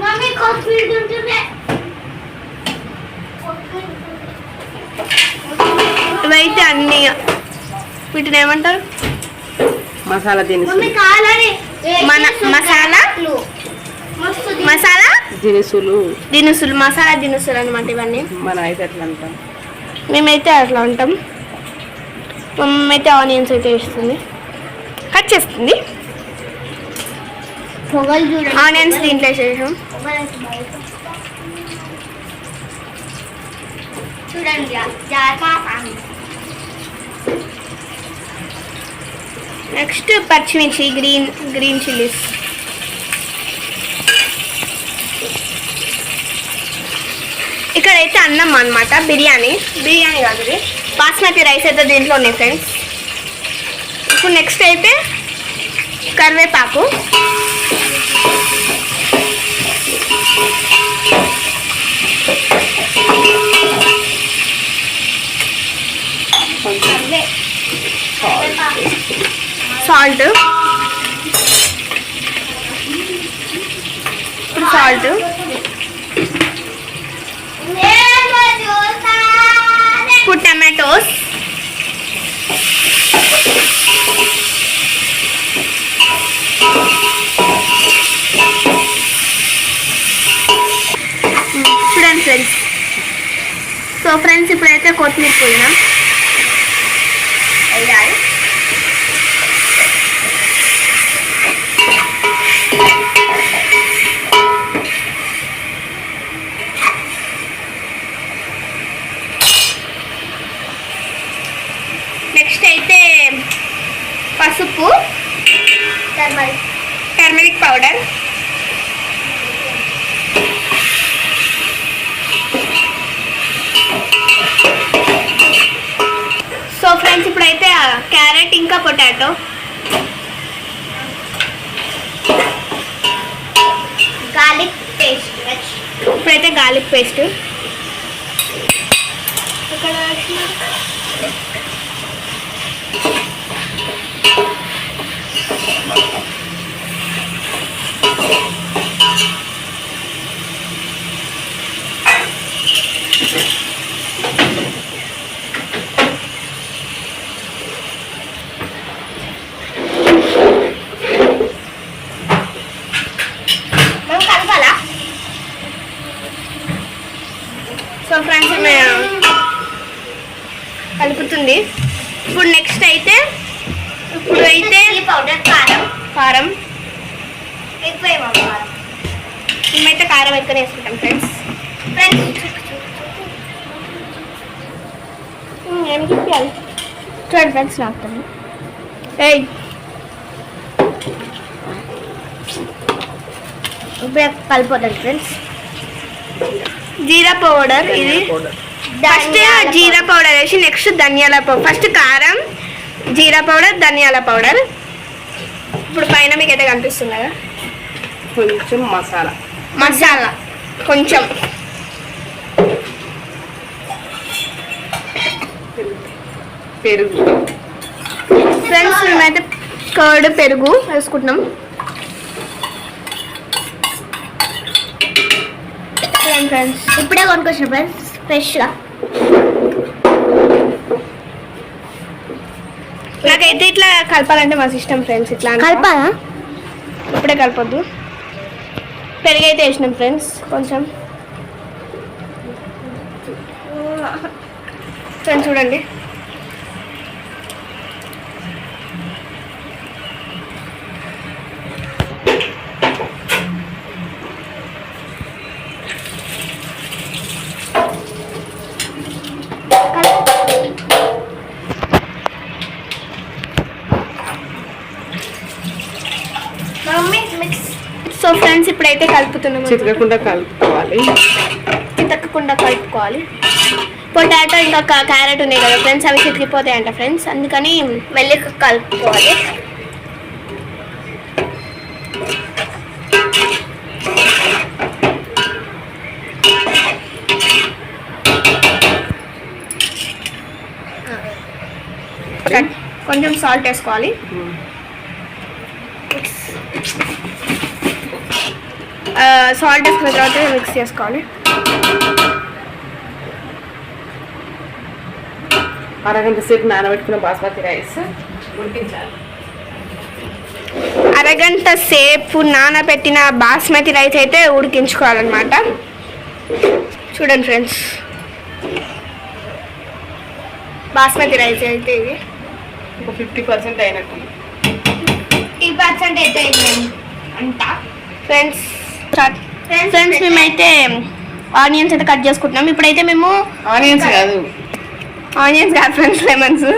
Mummy కొత్తిమీర ఉంటుంది ఇవైతే అన్ని వీటిని ఏమంటారు మసాలా మమ్మీ దినుసులు మన మసాలా? మసాలా దినుసులు దినుసులు మసాలా దినుసులు అనమాట ఇవన్నీ మనం అయితే అట్లా అంటాం మేమైతే అట్లా ఉంటాం మమ్మీ అయితే ఆనియన్స్ అయితే వేస్తుంది కట్ చేస్తుంది ఆనియన్స్ దీంట్లో వేసేసాం చూడండి జాగ్రత్త నెక్స్ట్ పచ్చిమిర్చి గ్రీన్ గ్రీన్ చిల్లీస్ ఇక్కడైతే అన్నం అన్నమాట బిర్యానీ. బిర్యానీ కాదు ఇది. బాస్మతి రైస్ అయితే దీంట్లో ఉన్నాయి ఫ్రెండ్స్ ఇప్పుడు నెక్స్ట్ అయితే కరివేపాకు. సాల్ట్. ఇప్పుడు సాల్ట్. సో ఫ్రెండ్స్ ఇప్పుడైతే కొత్తిమీర పోయినాం వేయాలి. నెక్స్ట్ అయితే పసుపు టర్మరిక్ పౌడర్ ఇప్పుడైతే క్యారెట్ ఇంకా పొటాటో. గార్లిక్ పేస్ట్ ఇప్పుడైతే గార్లిక్ పేస్ట్. ఇక్కడ మనం కలపాలా సో ఫ్రెండ్స్ కలుపుతుంది ఇప్పుడు నెక్స్ట్ అయితే ఇప్పుడు అయితే పౌడర్ కారం కారం ఎక్కువ కారం మేమైతే కారం ఎక్కువ వేసుకుంటాం ఫ్రెండ్స్ ఫ్రెండ్స్ ఏం చెప్పాలి? చూడండి ఫ్రెండ్స్ నాకు ఏయ్. ఇప్పుడు కలిపోతుంది ఫ్రెండ్స్ జీరా పౌడర్ ఇది ఫస్ట్ జీరా పౌడర్. వేసి నెక్స్ట్ ధనియాల పౌడర్ ఫస్ట్ కారం జీరా పౌడర్ ధనియాల పౌడర్. ఇప్పుడు పైన మీకు అయితే కనిపిస్తుంది కదా. కొంచెం మసాలా. మసాలా. కొంచెం. పెరుగు. ఫ్రెండ్స్ మేమైతే కర్డ్ పెరుగు వేసుకుంటున్నాం. ఫ్రెండ్స్ ఇప్పుడే కొనుక్కొచ్చిన ఫ్రెండ్స్ ఫ్రెష్గా. నాకైతే ఇట్లా కలపాలంటే మాకు ఇష్టం ఫ్రెండ్స్ ఇట్లా. కలపాలా? ఇప్పుడే కలపొద్దు. పెరిగైతే వేసినాం ఫ్రెండ్స్ కొంచెం. ఫ్రెండ్స్ చూడండి. సో ఫ్రెండ్స్ ఇప్పుడైతే కలుపుతున్నాం చితకకుండా కలుపుకోవాలి. చితకకుండా కలుపుకోవాలి. పొటాటో ఇంకా క్యారెట్ ఉన్నాయి కదా ఫ్రెండ్స్ అవి చితికిపోతాయంట ఫ్రెండ్స్. అందుకని మెల్లి కలుపుకోవాలి. కొంచెం సాల్ట్ వేసుకోవాలి. సాల్ట్ వేసుకున్న తర్వాత మిక్స్ చేసుకోవాలి. అరగంట సేపు నానబెట్టుకున్న బాస్మతి రైస్ ఉడికించాలి. అరగంట సేపు నానబెట్టిన బాస్మతి రైస్ అయితే ఉడికించుకోవాలన్నమాట. చూడండి ఫ్రెండ్స్. బాస్మతి రైస్ అయితే ఇది. ఒక ఫిఫ్టీ పర్సెంట్ అయినట్టు ఈ పర్సెంట్ అయితే అంట. ఫ్రెండ్స్ ఫ్రెండ్స్ మేమైతే ఆనియన్స్ అయితే కట్ చేసుకుంటున్నాం. ఇప్పుడైతే మేము ఆనియన్స్ కాదు. ఆనియన్స్ కాదు ఫ్రెండ్స్ లెమన్స్.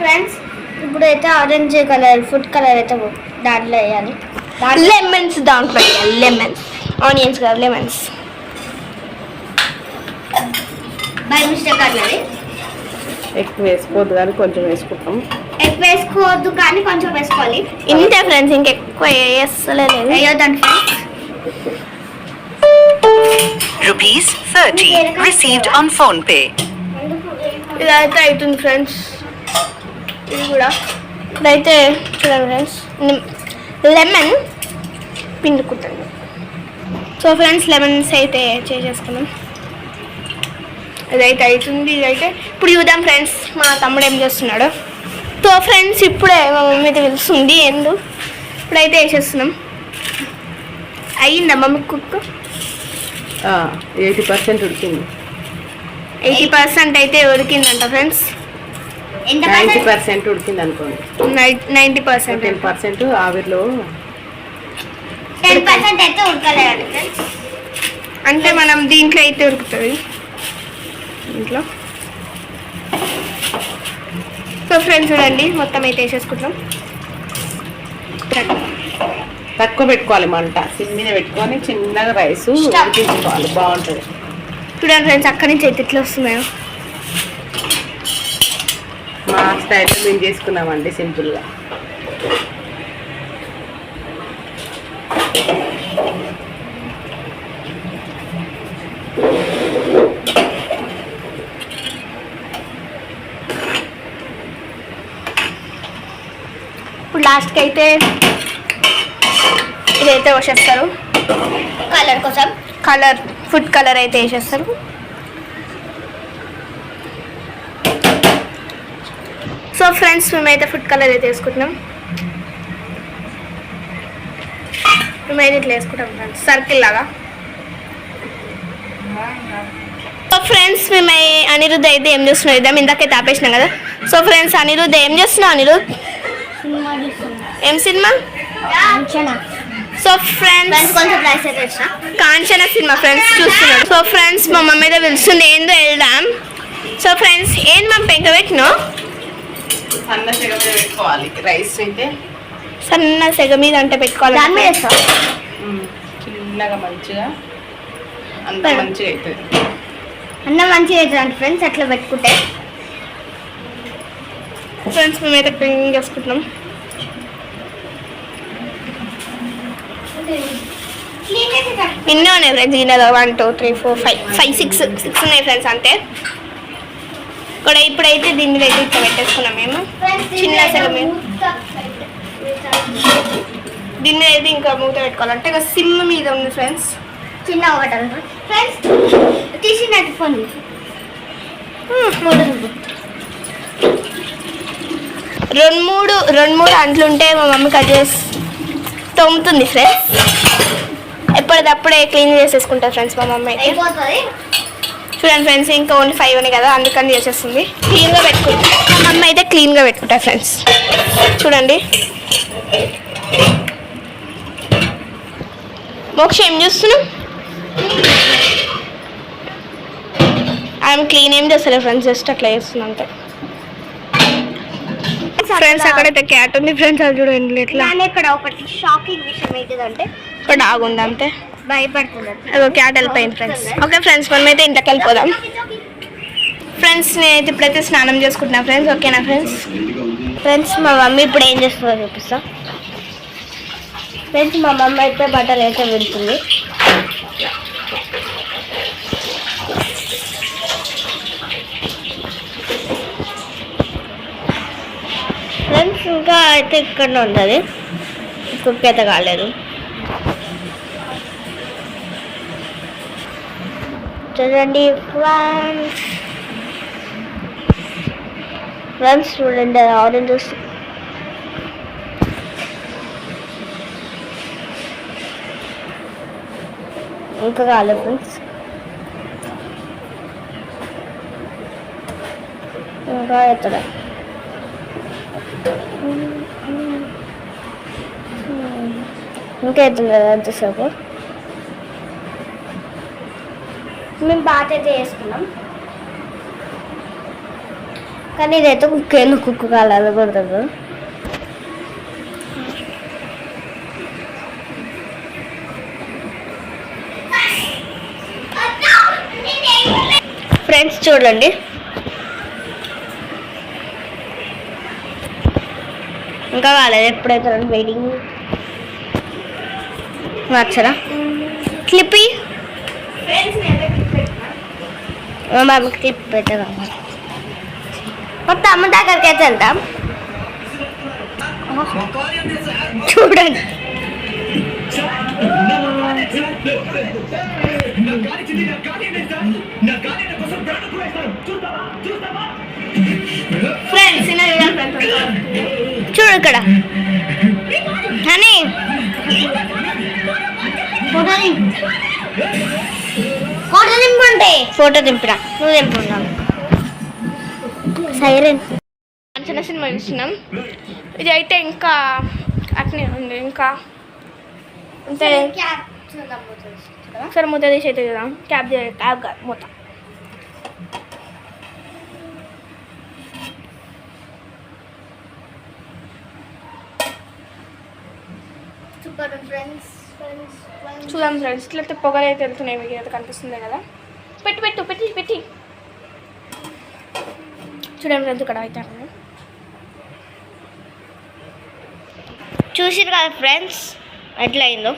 ఫ్రెండ్స్ ఇప్పుడు అయితే ఆరెంజ్ కలర్ ఫుడ్ కలర్ అయితే దాంట్లో వేయాలి. లెమన్స్ దాంట్లో లెమన్స్. ఆనియన్స్ కాదు లెమన్స్. బై మిస్టేక్ అన్నది. ఎక్కువ వేసుకోవద్దు కానీ కొంచెం వేసుకుంటాం. ఎక్కువ వేసుకోవద్దు కానీ కొంచెం వేసుకోవాలి. ఇంతే ఫ్రెండ్స్ ఇంకెక్కువ వేస్తలేదు వేయొద్దండి friends Rupees 30 received on phone pay. ఇదైతే అవుతుంది ఫ్రెండ్స్ ఇది కూడా. ఇదైతే చూడండి ఫ్రెండ్స్ లెమన్ పిండుకుంటుంది సో ఫ్రెండ్స్ లెమన్స్ అయితే చేసేసుకున్నాం ఇదైతే అవుతుంది ఇదైతే. ఇప్పుడు చూద్దాం ఫ్రెండ్స్ మా తమ్ముడు ఏం చేస్తున్నాడు? సో ఫ్రెండ్స్ ఇప్పుడే మా మమ్మీ అయితే పిలుస్తుంది ఎందు. ఇప్పుడైతే వేసేస్తున్నాం. అయ్యిందా మమ్మీ కుక్ ఎయిటీ పర్సెంట్ ఉడికింది. ఎయిటీ పర్సెంట్ అయితే ఉడికిందంట ఫ్రెండ్స్. ఎంత నైంటీ పర్సెంట్? ఉడికింది అనుకోండి. Ninety percent. టెన్ పర్సెంట్ ఆవిరిలో టెన్ పర్సెంట్ అయితే ఉడకలేదండి ఫ్రెండ్స్. అంటే మనం దీంట్లో అయితే ఉడుకుతుంది. దీంట్లో? సో ఫ్రెండ్స్ చూడండి. మొత్తం అయితే వేసేసుకుంటాం తక్కువ పెట్టుకోవాలి మంట. సిమ్ మీద పెట్టుకొని చిన్నగా రైస్. ఉడికించుకోవాలి. బాగుంటుంది. చూడండి ఫ్రెండ్స్ అక్కడి నుంచి అయితే ఎట్లా వస్తున్నాయో. మా స్టైల్లో మేము చేసుకున్నామండి సింపుల్గా లాస్ట్కి అయితే ఇదైతే వేసేస్తారు కలర్ కోసం? కలర్ ఫుడ్ కలర్ అయితే వేసేస్తారు. సో ఫ్రెండ్స్ మేమైతే ఫుడ్ కలర్ అయితే వేసుకుంటున్నాం. మేమైతే ఇట్లా వేసుకుంటాం ఫ్రెండ్స్ సర్కిల్ లాగా. సో ఫ్రెండ్స్ మేము అనిరుద్ధ్ అయితే ఏం చేస్తున్నాం ఇద్దాం ఇందాకైతే ఆపేసినాం కదా. సో ఫ్రెండ్స్ అనిరుద్ధ్ ఏం చేస్తున్నావు? అనిరుద్ధ్ ఏం సినిమా? సో ఫ్రెండ్స్ ఫ్రెండ్స్ కొంచెం అయితే కాంచన సినిమా ఫ్రెండ్స్ చూస్తున్నాడు. సో ఫ్రెండ్స్ మా మమ్మీ అయితే పిలుస్తుంది ఏందో వెళ్దాం. సో ఫ్రెండ్స్ ఏంది మా పెంక పెట్టినో? సన్న చెగ మీద పెట్టుకోవాలి. రైస్ అయితే సన్న సెగ మీద అంటే పెట్టుకోవాలి. దాని మీద చిన్నగా మంచిగా అంత. మంచిగా అవుతుంది. అన్నం మంచిగా అవుతుంది ఫ్రెండ్స్ అట్లా పెట్టుకుంటే. ఫ్రెండ్స్ మేమైతే క్లీన్ చేసుకుంటున్నాం ఎన్నో ఉన్నాయి ఫ్రెండ్స్ గిన్నెలో one two three four five five six six ఉన్నాయి ఫ్రెండ్స్ అంతే. ఇక్కడ ఇప్పుడైతే దీని మీద అయితే ఇట్లా పెట్టేసుకున్నాం మేము. చిన్న సెగ మీద దీని మీద అయితే ఇంకా మూత పెట్టుకోవాలంటే ఇక సిమ్ మీద ఉంది ఫ్రెండ్స్ చిన్న ఒకటి ఫ్రెండ్స్ తీసినట్టు ఫోన్ రెండు మూడు రెండు మూడు అంట్లు ఉంటే మా మమ్మీ కట్ చేసి తోముతుంది ఫ్రెండ్స్ ఎప్పటికప్పుడే క్లీన్ చేసేసుకుంటారు ఫ్రెండ్స్ మా మమ్మీ అయితే. చూడండి ఫ్రెండ్స్ ఇంకా ఓన్లీ ఫైవ్ ఉన్నాయి కదా అందుకని చేసేస్తుంది. క్లీన్గా పెట్టుకుంటాం. మా మమ్మీ అయితే క్లీన్గా పెట్టుకుంటారు ఫ్రెండ్స్ చూడండి. మోక్ష ఏం చూస్తున్నాం ఆమె క్లీన్ ఏం చేస్తలేదు ఫ్రెండ్స్ జస్ట్ అట్లా చేస్తుంది అంతే. ఫ్రెండ్స్ అక్కడైతే క్యాట్ ఉంది. ఫ్రెండ్స్ అది చూడండి నేను ఇక్కడ ఒకటి షాకింగ్ విషయం ఏంటిదంటే ఇక్కడ ఆగుంది అంతే. భయపడుతున్నారు అదో క్యాట్ వెళ్ళిపోయింది ఫ్రెండ్స్ ఓకే ఫ్రెండ్స్ మనమైతే ఇంట్లోకి వెళ్ళిపోదాం. ఫ్రెండ్స్ నేనైతే ఇప్పుడైతే స్నానం చేసుకుంటున్నా ఫ్రెండ్స్ ఓకేనా ఫ్రెండ్స్ ఫ్రెండ్స్ మా మమ్మీ ఇప్పుడు ఏం చేస్తుందో చూపిస్తా. ఫ్రెండ్స్ మా మమ్మీ అయితే బట్టలు అయితే పెడుతుంది ఇంకా అయితే ఇక్కడ ఉంటుంది. కుక్ అయితే కాలేదు. చూడండి ఫ్రెండ్స్ ఫ్రెండ్స్ చూడండి ఆరెంజ్ ఇంకా కాలేదు ఫ్రెండ్స్ ఇంకా ఎత్తడా ఇంకా ఎత్తుంది కదా ఎంతసేపు మేము బాట అయితే చేసుకున్నాం. కానీ ఇదైతే కుక్క ఎందుకు కుక్క కాలేదు కుదరదు ఫ్రెండ్స్ చూడండి. ఇంకా కాలేదు ఎప్పుడైతే వెయిటింగ్ మార్చరా క్లిప్పి. బాబు క్లిప్ పెట్టగా మొత్తం అమ్మ దగ్గరికి అయితే వెళ్తాం చూడండి. ఫ్రెండ్స్ చూడు ఇక్కడ. అని ఫోటో దింపండి. ఫోటో దింపిరా. నువ్వు దింపున్నావు సైలెంట్ చిన్న సినిమా చూస్తున్నాం ఇది అయితే ఇంకా అట్నే ఉంది ఇంకా అంటే సరే మూత తీసి అయితే చూద్దాం. క్యాబ్ క్యాబ్ కాదు మూత సూపర్ ఫ్రెండ్స్ ఫ్రెండ్స్ చూద్దాం ఫ్రెండ్స్. ఇట్లయితే పొగలు అయితే వెళ్తున్నాయి మీకు అయితే కనిపిస్తుంది కదా. పెట్టు పెట్టు పెట్టి పెట్టి. చూడండి ఫ్రెండ్స్ ఇక్కడ అయితే. చూసిరు కదా ఫ్రెండ్స్? ఎట్లా అయిందో?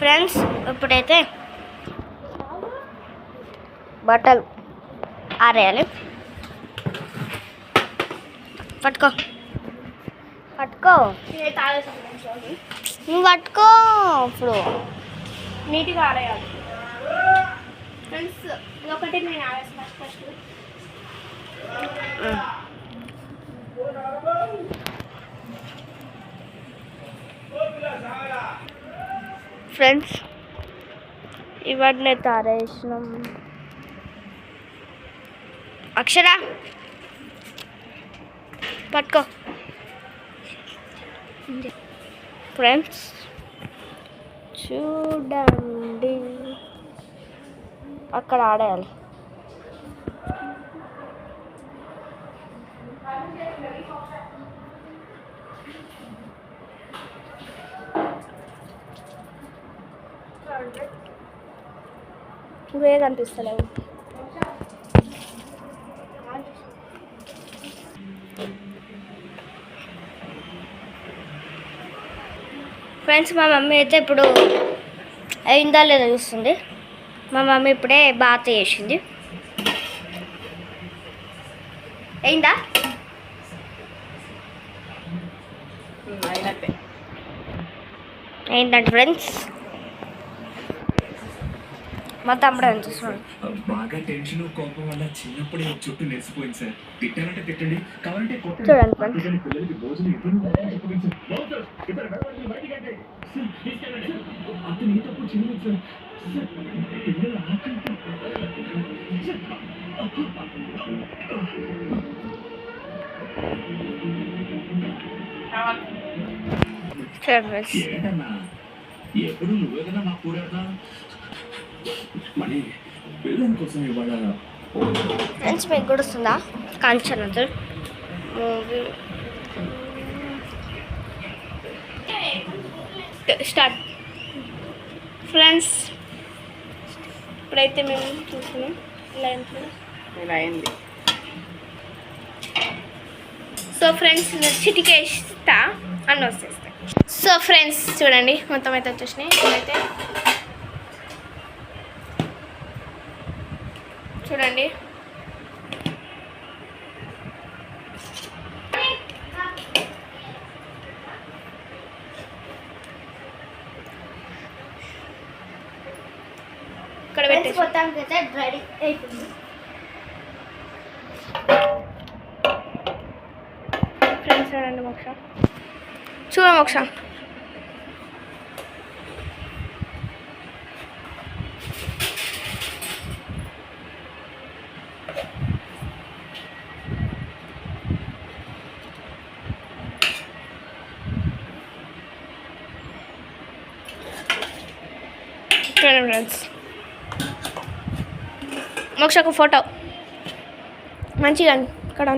ఫ్రెండ్స్ ఇప్పుడైతే బట్టలు ఆరేయాలి. పట్టుకో. పట్టుకో. నేనైతే ఆలోచిస్తాను friends రోజు. నువ్వు పట్టుకో ఇప్పుడు నీట్గా ఆడేయాలి ఫ్రెండ్స్ ఇదొకటి నేను ఆడేస్తాను ఫస్ట్ ఫస్ట్ ఫ్రెండ్స్ ఇవన్నీ తారేసినాం అక్షర పట్టుకో. ఫ్రెండ్స్ చూడండి. అక్కడ ఆడేయాలి. ఇవే కనిపిస్తలేవు. ఫ్రెండ్స్ మా మమ్మీ అయితే ఇప్పుడు అయిందా లేదా చూస్తుంది. మా మమ్మీ ఇప్పుడే బాత చేసింది. అయిందా? ఏంటంటే ఫ్రెండ్స్. మా తమ్ముడు ఏం చూస్తున్నాడు? బాగా టెన్షన్ కోపం వల్ల చిన్నప్పుడే చుట్టూ నెరిసిపోయింది సార్. తిట్టాలంటే తిట్టండి కావాలంటే. చూడండి ఫ్రెండ్స్ అందుకని పిల్లలకి భోజనం ఇవ్వను అతను ఏ తప్పు చేయలేదు సార్. పిల్లలు చూడండి ఎప్పుడు నువ్వే కదా నాకు కూడదా మణి పిల్లల కోసం ఇవాళ ఫ్రెండ్స్ మీకు కూడా వస్తుందా? కాంచన మూవీ. స్టార్ట్. ఫ్రెండ్స్ ఇప్పుడైతే మేము చూస్తున్నాం. ఇలా అయింది? సో ఫ్రెండ్స్ చిటికేస్తా అన్న వచ్చేస్తాయి సో ఫ్రెండ్స్ చూడండి మొత్తం అయితే వచ్చేసినాయి. ఇప్పుడైతే చూడండి. ఇక్కడ పెట్టేసి. ఫ్రెండ్స్ చూడండి మోక్ష. చూడండి మోక్ష. ఫ్రెండ్స్ మోక్ష ఒక ఫోటో మంచిగా ఇక్కడ